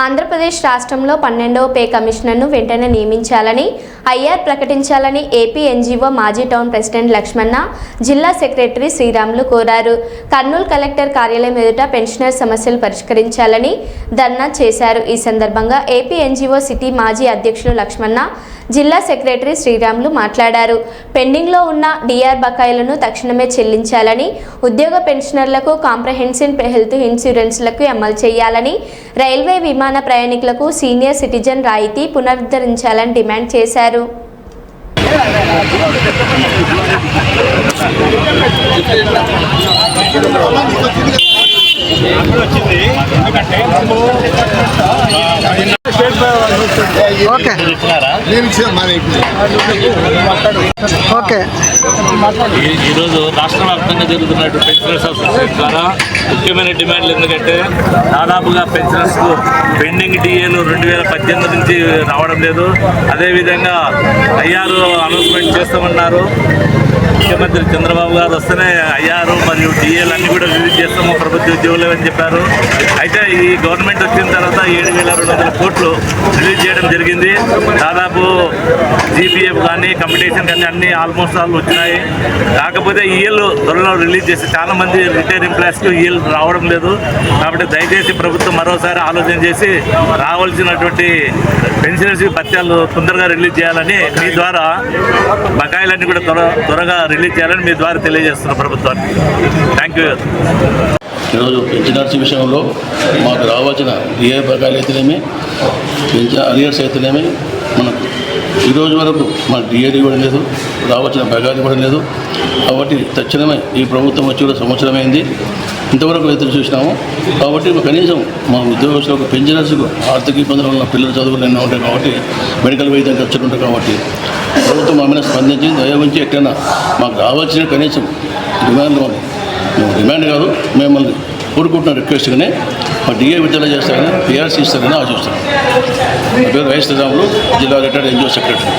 ఆంధ్రప్రదేశ్ రాష్ట్రంలో పన్నెండవ పే కమిషనర్ను వెంటనే నియమించాలని ఐఆర్ ప్రకటించాలని ఏపీ ఎన్జీఓ మాజీ టౌన్ ప్రెసిడెంట్ లక్ష్మణ జిల్లా సెక్రటరీ శ్రీరాములు కోరారు. కర్నూలు కలెక్టర్ కార్యాలయం ఎదుట పెన్షనర్ సమస్యలు పరిష్కరించాలని ధర్నా చేశారు. ఈ సందర్భంగా ఏపీ ఎన్జీఓ సిటీ మాజీ అధ్యక్షులు లక్ష్మణ జిల్లా సెక్రటరీ శ్రీరాములు మాట్లాడారు. పెండింగ్లో ఉన్న డిఆర్ బకాయిలను తక్షణమే చెల్లించాలని ఉద్యోగ పెన్షనర్లకు కాంప్రహెన్సివ్ హెల్త్ ఇన్సూరెన్స్లకు అమలు చేయాలని రైల్వే విమాన ప్రయాణికులకు సీనియర్ సిటిజన్ రాయితీ పునరుద్ధరించాలని డిమాండ్ చేశారు. ఓకే. ఓకే. ఈ- ఈరోజు రాష్ట్ర వ్యాప్తంగా జరుగుతున్నటువంటి పెన్షనర్స్ అసోసియేషన్ ద్వారా ముఖ్యమైన డిమాండ్లు ఎందుకంటే దాదాపుగా పెన్షనర్స్కు పెండింగ్ డిఏలు రెండు వేల పద్దెనిమిది నుంచి రావడం లేదు. అదేవిధంగా ఐఆర్ అనౌన్స్మెంట్ చేస్తామన్నారు. ముఖ్యమంత్రి చంద్రబాబు గారు వస్తేనే ఐఆర్ మరియు డిఏలు అన్ని కూడా రిలీజ్ చేస్తాము ప్రభుత్వ ఉద్యోగులు అని చెప్పారు. అయితే ఈ గవర్నమెంట్ వచ్చిన తర్వాత ఏడు వేల రెండు వందల కోట్లు రిలీజ్ చేయడం జరిగింది. దాదాపు జీపీఎఫ్ కానీ కంపిటీషన్ కానీ అన్ని ఆల్మోస్ట్ ఆల్ వచ్చినాయి. కాకపోతే ఈఎల్ త్వరలో రిలీజ్ చేసి చాలా మంది రిటైర్ ఎంప్లాయీస్కి ఈఎల్ రావడం లేదు. కాబట్టి దయచేసి ప్రభుత్వం మరోసారి ఆలోచన చేసి రావాల్సినటువంటి పెన్షనర్స్ పత్యాలు తొందరగా రిలీజ్ చేయాలని మీ ద్వారా బకాయిలన్నీ కూడా త్వర త్వరగా రిలీజ్ చేయాలని మీ ద్వారా తెలియజేస్తున్నాం ప్రభుత్వానికి థ్యాంక్ యూ ఈరోజు పెన్షనర్స్ విషయంలో మాకు రావాల్సిన ఏ బకాయిలు అయితేనేమి పెన్షన్ అరియర్స్ అయితేనేమి మనకు ఈరోజు వరకు మన డిఏడి ఇవ్వడం లేదు రావాల్సిన బకాయిలు ఇవ్వడం లేదు. కాబట్టి తక్షణమే ఈ ప్రభుత్వం వచ్చి కూడా సంవత్సరమైంది ఇంతవరకు ఎదురు చూసినాము. కాబట్టి కనీసం మా ఉద్యోగస్తులకు పెన్షనర్స్కు ఆర్థిక ఇబ్బందులు ఉన్న పిల్లల చదువులు ఎన్నో ఉంటాయి కాబట్టి మెడికల్ వైద్యం ఖర్చులు ఉంటాయి కాబట్టి ప్రభుత్వం మా మీద స్పందించి దయ ఉంచి ఎట్టైనా మాకు రావాల్సిన కనీసం డిమాండ్లు డిమాండ్ కాదు. మిమ్మల్ని కోరుకుంటున్న రిక్వెస్ట్గానే మా డిఏ విడుదల చేస్తారని పిఆర్సీ ఇస్తారని ఆశిస్తున్నాను నా పేరు వైఎస్ రాములు జిల్లా రిటైర్డ్ ఎన్జిఓ సెక్రటరీ